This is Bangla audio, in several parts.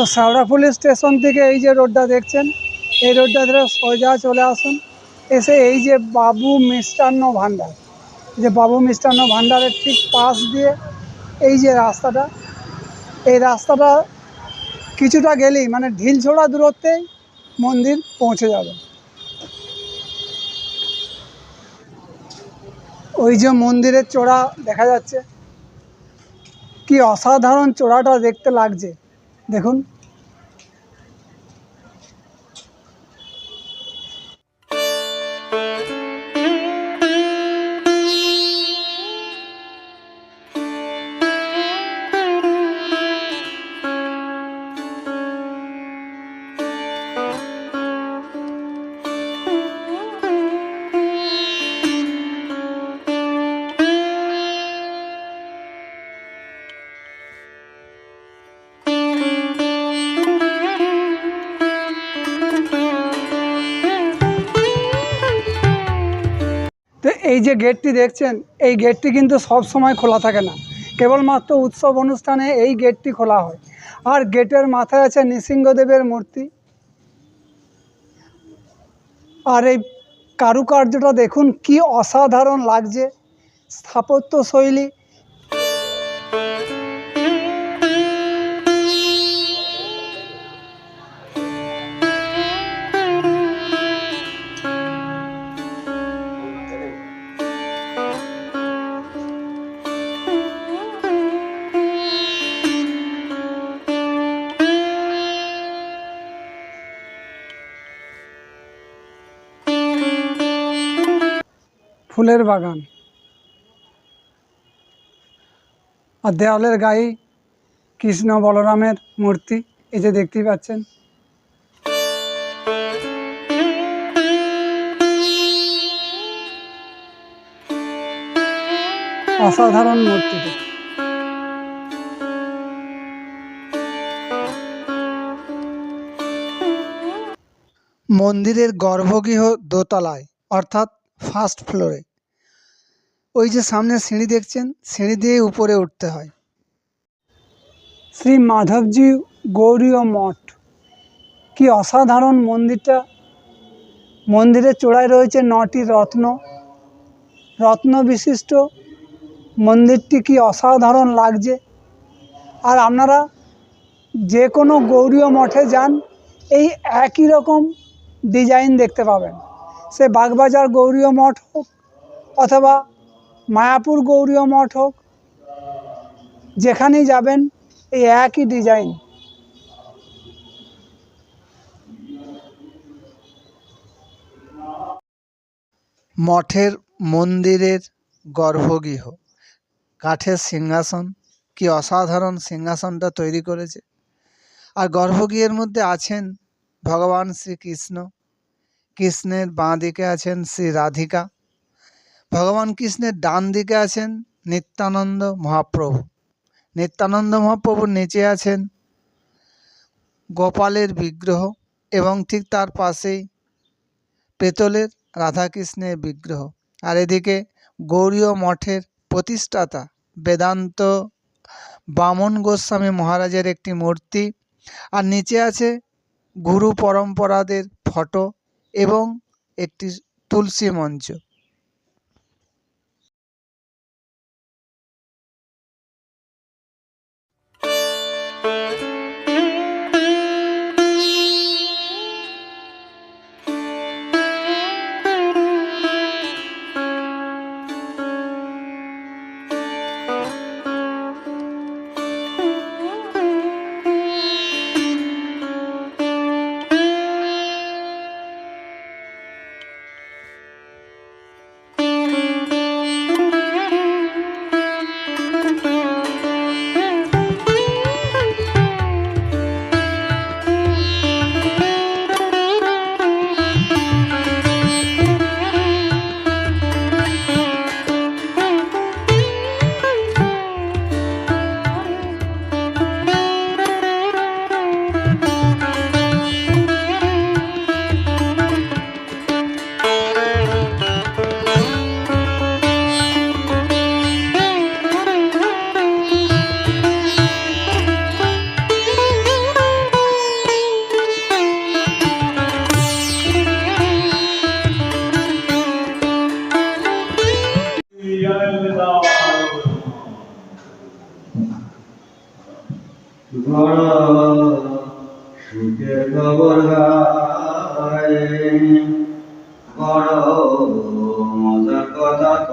তো সাউরা পুলিশ স্টেশন থেকে এই যে রোডটা দেখছেন, এই রোডটা ধরে সোজা চলে আসুন। এসে এই যে বাবু মিষ্টান্ন ভাণ্ডার যে বাবু মিষ্টান্ন ভাণ্ডারের ঠিক পাশ দিয়ে এই যে রাস্তাটা, এই রাস্তাটা কিছুটা গেলেই মানে ঢিল ছোড়া দূরত্বেই মন্দির পৌঁছে যাবে। ওই যে মন্দিরের চূড়া দেখা যাচ্ছে। কি অসাধারণ চূড়াটা দেখতে লাগছে। দেখুন এই যে গেটটি দেখছেন, এই গেটটি কিন্তু সব সময় খোলা থাকে না। কেবলমাত্র উৎসব অনুষ্ঠানে এই গেটটি খোলা হয়। আর গেটের মাথায় আছে নৃসিংহদেবের মূর্তি। আর এই কারুকার্যটা দেখুন, কি অসাধারণ লাগছে। স্থাপত্য শৈলী ফুলের বাগান। আর দেওয়ালের গায়ে কৃষ্ণ বলরামের মূর্তি, এই যে দেখতেই পাচ্ছেন। অসাধারণ মূর্তিটা মন্দিরের গর্ভগৃহ দোতলায়, অর্থাৎ ফার্স্ট ফ্লোরে। ওই যে সামনে সিঁড়ি দেখছেন, সিঁড়ি দিয়ে উপরে উঠতে হয়। শ্রী মাধবজি গৌরীয় মঠ। কি অসাধারণ মন্দিরটা। মন্দিরের চূড়ায় রয়েছে নটি রত্ন। রত্ন বিশিষ্ট মন্দিরটি কি অসাধারণ লাগছে। আর আপনারা যে কোনো গৌরীয় মঠে যান, এই একই রকম ডিজাইন দেখতে পাবেন। সে বাগবাজার গৌরীয় মঠ হোক অথবা মায়াপুর গৌরীয় মঠ হোক, যেখানেই যাবেন, এই একই ডিজাইন মঠের মন্দিরের গর্ভগৃহ। কাঠের সিংহাসন, কি অসাধারণ সিংহাসনটা তৈরি করেছে। আর গর্ভগৃহের মধ্যে আছেন ভগবান শ্রীকৃষ্ণ। কৃষ্ণের বাঁ দিকে আছেন শ্রী রাধিকা। ভগবান কৃষ্ণের ডান দিকে আছেন নিত্যানন্দ মহাপ্রভু। নিত্যানন্দ মহাপ্রভুর নিচে আছেন গোপালের বিগ্রহ এবং ঠিক তার পাশেই পেতলের রাধাকৃষ্ণের বিগ্রহ। আর এদিকে গৌরীয় মঠের প্রতিষ্ঠাতা বেদান্ত বামন গোস্বামী মহারাজের একটি মূর্তি। আর নিচে আছে গুরু পরম্পরাদের ফটো এবং একটি তুলসী মঞ্চ।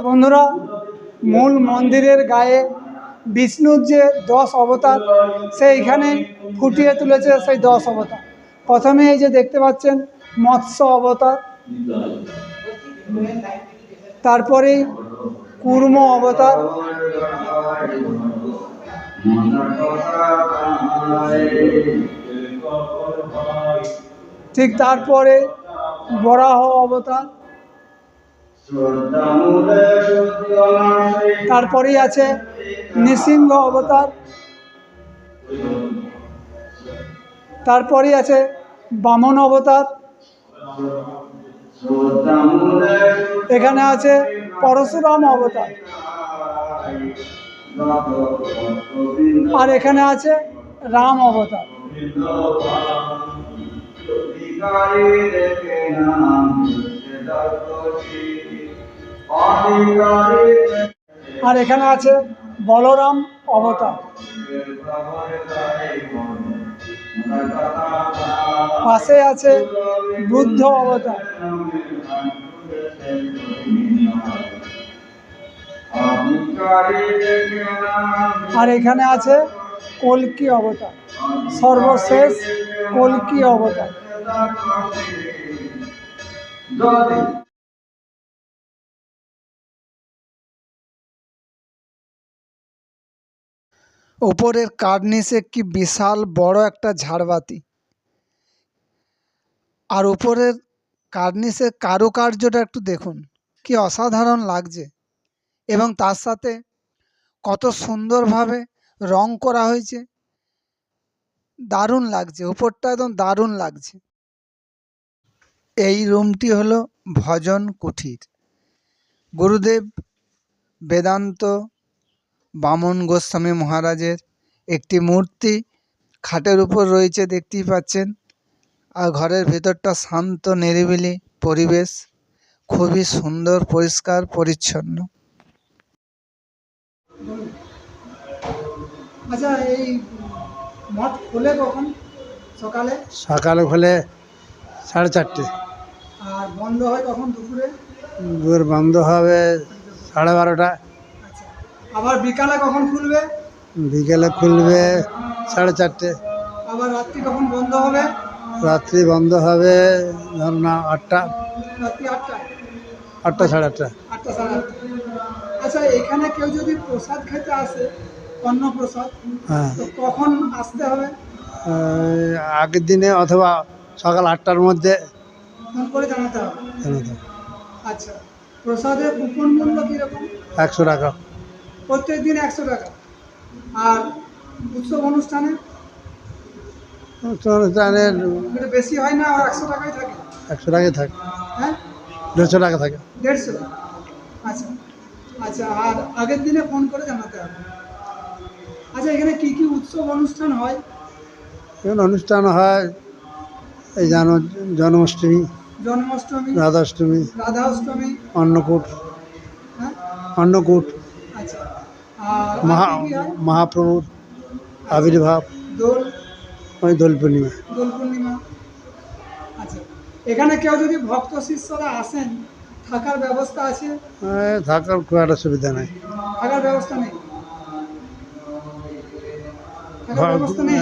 বন্ধুরা, মূল মন্দিরের গায়ে বিষ্ণুর যে দশ অবতার, সেইখানে ফুটিয়ে তুলেছে সেই দশ অবতার। প্রথমে এই যে দেখতে পাচ্ছেন, মৎস্য অবতার তারপরেই কুর্ম অবতার ঠিক তারপরে বরাহ অবতার। তারপরেই আছে নৃসিংহ অবতার। তারপরেই আছে বামন অবতার। এখানে আছে পরশুরাম অবতার। আর এখানে আছে রাম অবতার। আর এখানে আছে বলরাম অবতার। পাশে আছে বুদ্ধ অবতার। আর এখানে আছে কলকি অবতার? সর্বশেষ কলকি অবতার? ওপরের কার্নিসে কি বিশাল বড় একটা ঝাড়বাতি? আর ওপরের কার্নিসের কারুকার্যটা একটু দেখুন, কি অসাধারণ লাগছে। এবং তার সাথে কত সুন্দরভাবে রং করা হয়েছে। দারুণ লাগছে ওপরটা একদম দারুণ লাগছে। এই রুমটি হলো ভজন কুঠির। গুরুদেব বেদান্ত বামন গোস্বামী মহারাজের একটি মূর্তি খাটের উপর রয়েছে, দেখতেই পাচ্ছেন। আর ঘরের ভেতরটা শান্ত, নিরিবিলি পরিবেশ। খুবই সুন্দর, পরিষ্কার, পরিচ্ছন্ন। আচ্ছা এই মঠ খোলে কখন? সকালে? সকালে খোলে সাড়ে চারটে। আর বন্ধ হয় কখন দুপুরে? দুপুর বন্ধ হবে সাড়ে বারোটা। আচ্ছা আবার বিকালে কখন খুলবে? বিকেলে খুলবে সাড়ে চারটে। আবার রাত্রি কখন বন্ধ হবে? রাত্রি বন্ধ হবে ধর না আটটা। রাত্রি আটটায় আটটা সাড়ে আটটা। আটটা সাড়ে আটটা। আচ্ছা এখানে কেউ যদি প্রসাদ খেতে আসে অন্ন প্রসাদ হ্যাঁ। তো কখন আসতে হবে? আগের দিনে অথবা সকাল আটটার মধ্যে ফোন করে জানাতে হবে। জানাতে হবে। আচ্ছা প্রসাদের কুপন মূল্য কীরকম? একশো টাকা। প্রত্যেক দিন একশো টাকা। আর উৎসব অনুষ্ঠানে? বেশি হয় না আর একশো টাকাই থাকে? একশো টাকাই থাকে। হ্যাঁ? দেড়শো টাকা থাকে। দেড়শো? আচ্ছা। আচ্ছা আর আগের দিনে ফোন করে জানাতে হবে। আচ্ছা এখানে কি কি উৎসব অনুষ্ঠান হয়? এখানে অনুষ্ঠান হয় এই জানো জন্মাষ্টমী জন্মাষ্টমী রাধাষ্টমী রাধা অষ্টমী অন্নকূট। হ্যাঁ? অন্নকূট। আচ্ছা মহা? মহাপ্রভুর আবির্ভাব। দোল। ওই দোল পূর্ণিমা। দোল পূর্ণিমা। আচ্ছা এখানে কেউ যদি ভক্ত শিষ্যরা আসেন থাকার ব্যবস্থা আছে? থাকার খুব একটা সুবিধা নাই। থাকার ব্যবস্থা নেই? থাকার নেই?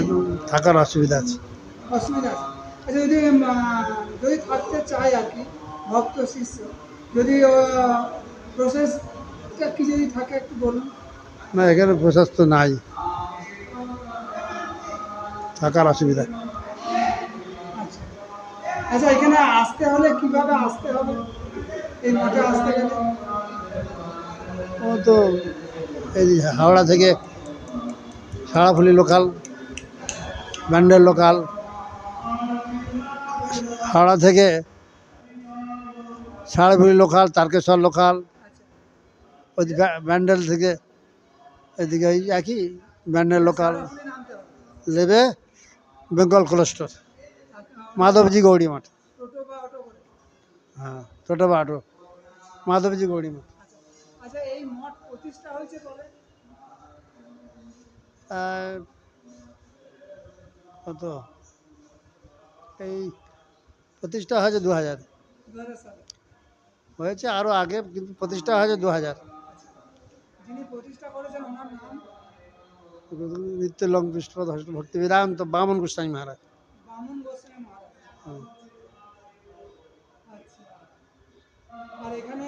থাকার অসুবিধা আছে। অসুবিধা আছে। আচ্ছা যদি যদি থাকতে চায় আর কি ভক্ত শিষ্য যদি প্রসেসটা কি যদি থাকে একটু বলুন। না এখানে প্রশস্ত নাই। থাকার অসুবিধা। আচ্ছা। আচ্ছা এখানে আসতে হলে কীভাবে আসতে হবে? এই মঠে আসতে গেলে? ও তো এই হাওড়া থেকে সারাফুলি লোকাল ব্যান্ডেল লোকাল হাওড়া থেকে সারাফুলি লোকাল তারকেশ্বর লোকাল ওই ব্যান্ডেল থেকে এদিকে ওই একই ব্যান্ডেল লোকাল নেবে বেঙ্গল কোলেস্টোর মাধবজি গৌরী মাঠ। টোটো বা অটো মাধবজি গৌরী মাঠ। আচ্ছা এই মঠ প্রতিষ্ঠা হয়েছে কবে? কত? এই প্রতিষ্ঠা হয়েছে দু হাজার হয়েছে আরও আগে কিন্তু প্রতিষ্ঠা হয়েছে দু হাজার নিত্য লং পৃষ্ঠপদ ভক্তি বেদান্ত বামন গোস্বামী মহারাজ। বামন গোস্বামী মহারাজ হুম। আচ্ছা আর এখানে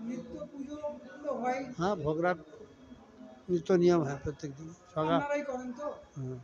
নিত্য পুজো হয়। হ্যাঁ ভোগরাট নিত্য নিয়ম হয় প্রত্যেক দিন। সকাল করেন তো? হুম।